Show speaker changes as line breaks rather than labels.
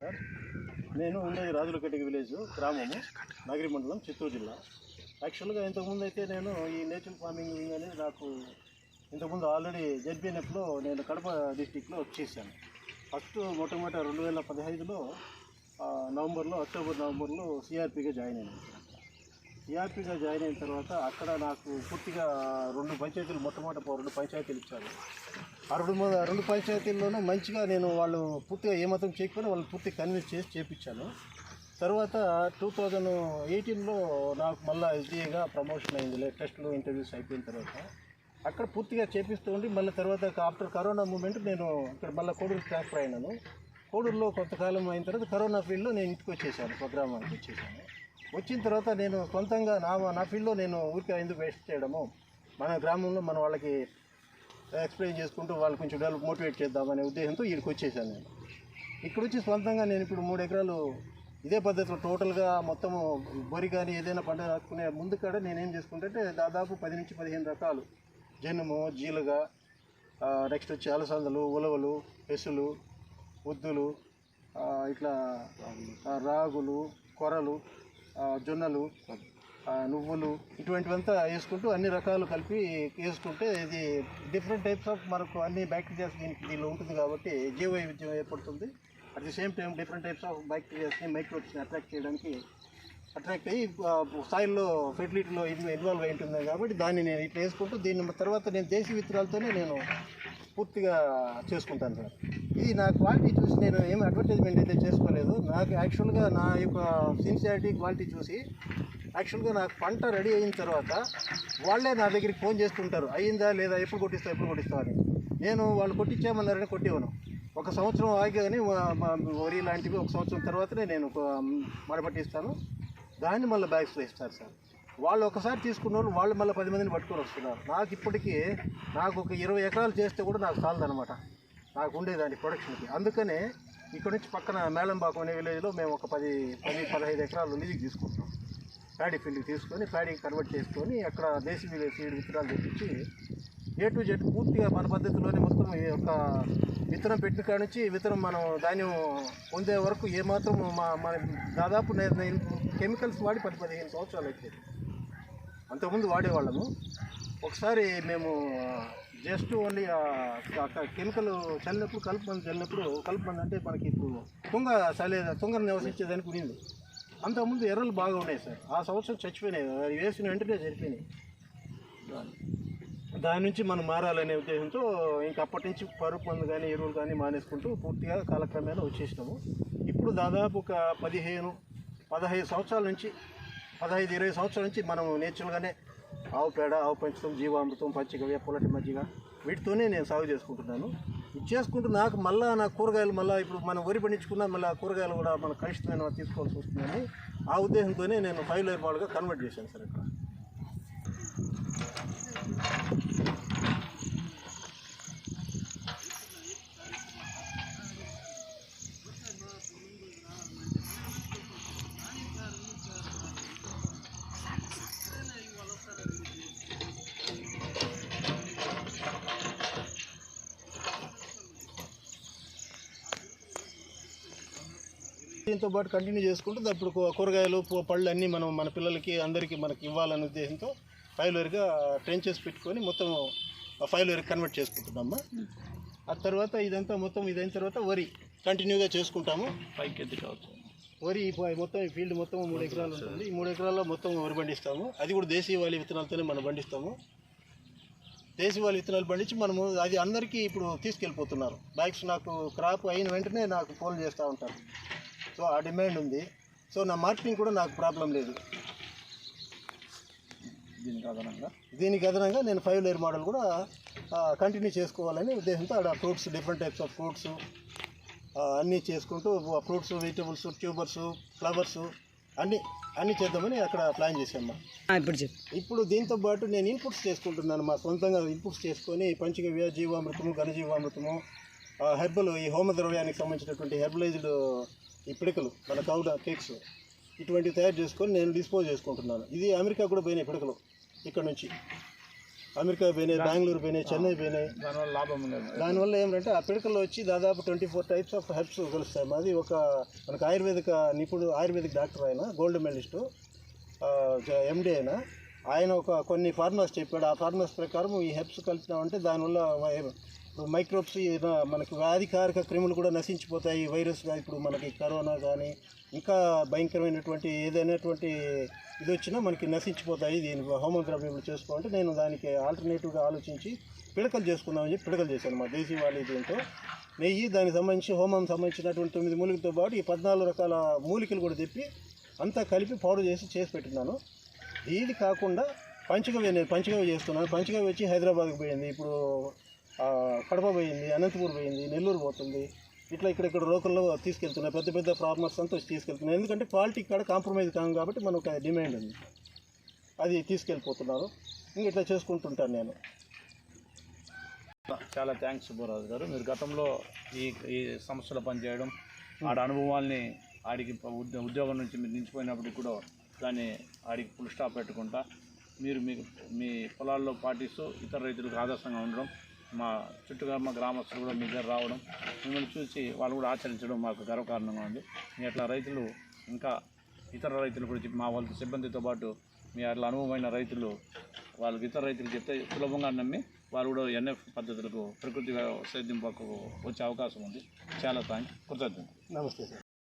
Sir నేను ఉండేది రాజులకట్టికి village గ్రామము నగరి మండలం చిత్తూరు జిల్లా. యాక్చువల్గా ఇంతకుముందు అయితే నేను ఈ నేచురల్ ఫార్మింగ్ అనేది నాకు ఇంతకుముందు ఆల్రెడీ జెడ్బీఎన్ఎఫ్లో నేను కడప డిస్టిక్లో చేశాను. ఫస్ట్ మొట్టమొదటి రెండు వేల పదహైదులో నవంబర్లో అక్టోబర్ నవంబర్లో సిఆర్పిగా జాయిన్ అయినాను సిఆర్పిగా జాయిన్ అయిన తర్వాత అక్కడ నాకు పూర్తిగా రెండు పంచాయతీలు మొట్టమొదటి రెండు పంచాయతీలు ఇచ్చారు. ఆ రెండు రెండు పంచాయతీల్లోనూ మంచిగా నేను వాళ్ళు పూర్తిగా ఏమాత్రం చేయకపోయినా వాళ్ళు పూర్తిగా కన్విన్స్ చేసి చేపించాను. తర్వాత టూ థౌజండ్ ఎయిటీన్లో నాకు మళ్ళీ ఎస్డిఏగా ప్రమోషన్ అయింది. లేటెస్ట్లో ఇంటర్వ్యూస్ అయిపోయిన తర్వాత. అక్కడ పూర్తిగా చేపిస్తూ ఉండి మళ్ళీ తర్వాత ఆఫ్టర్ కరోనా మూమెంట్ నేను ఇక్కడ మళ్ళీ కోడూరు ట్రాన్స్ఫర్ అయినాను. కోడూరులో కొంతకాలం అయిన తర్వాత కరోనా ఫీల్డ్లో నేను ఇంటికి వచ్చేసాను స్వగ్రామానికి వచ్చేసాను. వచ్చిన తర్వాత నేను సొంతంగా నా నా ఫీల్డ్లో నేను ఊరికే ఎందుకు వేస్ట్ చేయడము? మన గ్రామంలో మన వాళ్ళకి ఎక్స్ప్లెయిన్ చేసుకుంటూ వాళ్ళు కొంచెం డెవలప్ మోటివేట్ చేద్దామనే ఉద్దేశంతో ఇక్కడికి వచ్చేసాను నేను. ఇక్కడ వచ్చి సొంతంగా నేను ఇప్పుడు మూడు ఎకరాలు ఇదే పద్ధతిలో టోటల్గా మొత్తం వరి కానీ ఏదైనా పంట రాసుకునే ముందు కాడ నేనేం చేసుకుంటే దాదాపు పది నుంచి పదిహేను రకాలు. జనుము జీలుగ నెక్స్ట్ వచ్చి అలసందలు ఉలవలు పెసులు ఉద్దులు ఇట్లా రాగులు కొరలు జొన్నలు నువ్వులు ఇటువంటివంతా వేసుకుంటూ అన్ని రకాలు కలిపి వేసుకుంటే ఇది డిఫరెంట్ టైప్స్ ఆఫ్ మనకు అన్ని బ్యాక్టీరియాస్ దీనికి దీనిలో ఉంటుంది కాబట్టి జీవ వైవిధ్యం ఏర్పడుతుంది at the same time different types of బ్యాక్టీరియాస్ని మైక్రోబ్స్ని అట్రాక్ట్ చేయడానికి అట్రాక్ట్ అయ్యి సాయిల్లో ఫెర్టిలిటీలో ఇన్వాల్వ్ అయి ఉంటుంది కాబట్టి దాన్ని నేను ఇట్లా వేసుకుంటూ దీన్ని తర్వాత నేను దేశీ విత్తనాలతోనే నేను పూర్తిగా చేసుకుంటాను సార్. ఇది నా క్వాలిటీ చూసి నేను ఏం అడ్వర్టైజ్మెంట్ అయితే చేసుకోలేదు. నాకు యాక్చువల్గా నా యొక్క సిన్సియారిటీ క్వాలిటీ చూసి యాక్చువల్గా నాకు పంట రెడీ అయిన తర్వాత వాళ్ళే నా దగ్గరికి ఫోన్ చేస్తుంటారు. అయ్యిందా లేదా? ఎప్పుడు కొట్టిస్తావు? ఎప్పుడు కొట్టిస్తావు? అని. నేను వాళ్ళు కొట్టించామన్నారని కొట్టివ్వను ఒక సంవత్సరం ఆగానే వరి లాంటివి ఒక సంవత్సరం తర్వాతనే నేను ఒక మడపట్టిస్తాను దాన్ని మళ్ళీ బ్యాగ్స్లో ఇస్తారు సార్. వాళ్ళు ఒకసారి తీసుకున్న వాళ్ళు వాళ్ళు మళ్ళీ పది మందిని పట్టుకొని వస్తున్నారు. నాకు ఇప్పటికీ నాకు ఒక ఇరవై ఎకరాలు చేస్తే కూడా నాకు చాలదనమాట నాకు ఉండేదాన్ని ప్రొడక్షన్కి. అందుకనే ఇక్కడ నుంచి పక్కన మేళంబాకం అనే విలేజ్లో మేము ఒక పది పది పదహైదు ఎకరాలు లీజుకి తీసుకుంటాం. ప్యాడీ ఫీల్డ్కి తీసుకొని ప్యాడీకి కన్వర్ట్ చేసుకొని అక్కడ దేశీ విలేజ్ సీడ్ విత్తనాలు తెప్పించి ఏ టు జెడ్ పూర్తిగా మన పద్ధతిలోనే మొత్తం ఈ యొక్క విత్తనం పెట్టిన కాడ నుంచి విత్తనం మనం ధాన్యం పొందే వరకు ఏమాత్రం మా మన దాదాపు నేను కెమికల్స్ వాడి పది పదిహేను సంవత్సరాలు అయితే అంతకుముందు వాడేవాళ్ళము. ఒకసారి మేము జస్ట్ ఓన్లీ కెమికల్ చల్లినప్పుడు కలుపు చల్లినప్పుడు కలుపు అంటే మనకి ఇప్పుడు తుంగ చల్లే తుంగ నివసించేదానికి ఉండింది అంతకుముందు ఎర్రలు బాగా ఉన్నాయి సార్. ఆ సంవత్సరం చచ్చిపోయినాయి. అది వేసిన వెంటనే చనిపోయినాయి దాని నుంచి మనం మారాలనే ఉద్దేశంతో ఇంకా అప్పటి నుంచి పరుపు మందు కానీ ఎరువులు కానీ మానేసుకుంటూ పూర్తిగా కాలక్రమేణా వచ్చేసినాము. ఇప్పుడు దాదాపు ఒక పదిహేను పదహైదు సంవత్సరాల నుంచి పదహైదు ఇరవై సంవత్సరాల నుంచి మనం నేచురల్గానే ఆవు పేడ ఆవు పంచడం జీవామృతం పచ్చిక పొలటి మజ్జిగ వీటితోనే నేను సాగు చేసుకుంటున్నాను. ఇది చేసుకుంటూ నాకు మళ్ళీ నా కూరగాయలు మళ్ళీ ఇప్పుడు మనం వరి పండించుకున్న మళ్ళీ ఆ కూరగాయలు కూడా మన కలుషితమైన తీసుకోవాల్సి వస్తుందని ఆ ఉద్దేశంతోనే నేను ఫైవ్ లేయర్ బాల్గా కన్వర్ట్ చేశాను సార్ ఇక్కడ. దీంతో పాటు కంటిన్యూ చేసుకుంటూ అప్పుడు కూరగాయలు పూ- పళ్ళు అన్నీ మనం మన పిల్లలకి అందరికీ మనకి ఇవ్వాలనే ఉద్దేశంతో ఫైవ్ ట్రైన్ ట్రెంచెస్ పెట్టుకొని మొత్తం ఫైవ్ కన్వర్ట్ చేసుకుంటున్నాము ఆ తర్వాత ఇదంతా మొత్తం ఇదైన తర్వాత వరి కంటిన్యూగా చేసుకుంటాము.
పైకి ఎద్దు కావచ్చు
వరి మొత్తం ఈ ఫీల్డ్ మొత్తం మూడు ఎకరాలు ఉంటుంది. ఈ మూడు ఎకరాల్లో మొత్తం వరి పండిస్తాము. అది కూడా దేశీయవాళి విత్తనాలతోనే మనం పండిస్తాము. దేశీవాళి విత్తనాలు పండించి మనము అది అందరికీ ఇప్పుడు తీసుకెళ్ళిపోతున్నారు. బైక్స్ నాకు క్రాప్ అయిన వెంటనే నాకు ఫోన్ చేస్తూ ఉంటారు. సో ఆ డిమాండ్ ఉంది. సో నా మార్కెటింగ్ కూడా నాకు ప్రాబ్లం లేదు.
దీనికి అదనంగా?
దీనికి అదనంగా నేను ఫైవ్ లేయర్ మోడల్ కూడా కంటిన్యూ చేసుకోవాలని ఉద్దేశంతో అక్కడ fruits different types of fruits అన్నీ చేసుకుంటూ ఫ్రూట్స్ వెజిటబుల్స్ ట్యూబర్స్ ఫ్లవర్స్ అన్నీ అన్నీ చేద్దామని అక్కడ ప్లాన్ చేశాము
ఇప్పుడు చెప్పు.
ఇప్పుడు దీంతో పాటు నేను ఇన్పుట్స్ చేసుకుంటున్నాను మా సొంతంగా ఇన్పుట్స్ చేసుకొని పంచగవ్య జీవామృతము ఘనజీవామృతము ఆ, హెర్బల్ ఈ హోమ ద్రవ్యానికి సంబంధించినటువంటి హెర్బలైజ్డ్ ఈ పిడకలు మన కౌడ కేక్స్. ఇటువంటివి తయారు చేసుకొని నేను డిస్పోజ్ చేసుకుంటున్నాను. ఇది అమెరికా కూడా పోయినాయి పిడకలు ఇక్కడ నుంచి. అమెరికా పోయినాయి బెంగళూరు పోయినాయి చెన్నై పోయినాయి.
దానివల్ల లాభం
దానివల్ల ఏమిటంటే ఆ పిడకల్లో వచ్చి దాదాపు twenty four types of herbs కలుస్తాయి మాది ఒక మనకు ఆయుర్వేదిక నిపుణుడు ఆయుర్వేదిక్ డాక్టర్ ఆయన గోల్డ్ మెడలిస్టు ఎండి ఆయన. ఆయన ఒక కొన్ని ఫార్మాస్ చెప్పాడు. ఆ ఫార్మాస్ ప్రకారం ఈ హెర్బ్స్ కలిపినామంటే దానివల్ల మైక్రోబ్స్ మనకు మనకి వ్యాధికారక క్రిములు కూడా నశించిపోతాయి. వైరస్గా ఇప్పుడు మనకి కరోనా కానీ ఇంకా భయంకరమైనటువంటి ఏదైనటువంటి ఇది వచ్చినా మనకి నశించిపోతాయి. దీని హోమం చేసుకోవాలంటే నేను దానికి ఆల్టర్నేటివ్గా ఆలోచించి పిడకలు చేసుకుందామని చెప్పి పిడకలు చేశాను మా దేశీ వాళ్ళ దీంతో. నెయ్యి దానికి సంబంధించి హోమం సంబంధించినటువంటి తొమ్మిది మూలికలతో పాటు ఈ పద్నాలుగు రకాల మూలికలు కూడా తెప్పి అంతా కలిపి పౌడర్ చేసి చేసి పెట్టినాను ఇది కాకుండా పంచగవ్య నేను పంచగవ్య చేస్తున్నాను. పంచగవ్య వచ్చి హైదరాబాద్కి పోయింది. ఇప్పుడు కడప పోయింది అనంతపూర్ పోయింది నెల్లూరు పోతుంది. ఇట్లా ఇక్కడ ఇక్కడ లోకల్లో తీసుకెళ్తున్నాయి. పెద్ద పెద్ద ఫార్మర్స్ అంతా వచ్చి తీసుకెళ్తున్నాయి. ఎందుకంటే క్వాలిటీ ఇక్కడ కాంప్రమైజ్ కాం కాబట్టి మనకు అది డిమాండ్ ఉంది. అది తీసుకెళ్ళిపోతున్నారు. ఇంక ఇట్లా చేసుకుంటుంటాను నేను.
చాలా థ్యాంక్స్ సుబ్బరాజు గారు. మీరు గతంలో ఈ ఈ సంస్థలో పనిచేయడం ఆడ అనుభవాల్ని ఆడికి ఉద్యోగం నుంచి మీరు నిలిచిపోయినప్పటికి కూడా దాన్ని ఆడికి ఫుల్ స్టాప్ పెట్టుకుంటా. మీరు మీ మీ పొలాల్లో పాటిస్తూ ఇతర రైతులకు ఆదర్శంగా ఉండడం మా చుట్టుగా మా గ్రామస్తులు కూడా మీ దగ్గర రావడం మిమ్మల్ని చూసి వాళ్ళు కూడా ఆచరించడం మాకు గర్వకారణంగా ఉంది. మీ అట్లా రైతులు ఇంకా ఇతర రైతులు కూడా చెప్పి మా వాళ్ళ సిబ్బందితో పాటు మీ అట్లా అనుభవమైన రైతులు వాళ్ళకి ఇతర రైతులు చెప్తే సులభంగా నమ్మి వాళ్ళు కూడా ఎన్ఎఫ్ పద్ధతులకు ప్రకృతి సేద్యం పక్కకు వచ్చే అవకాశం ఉంది. చాలా థ్యాంక్స్ కృతజ్ఞత
నమస్తే సార్.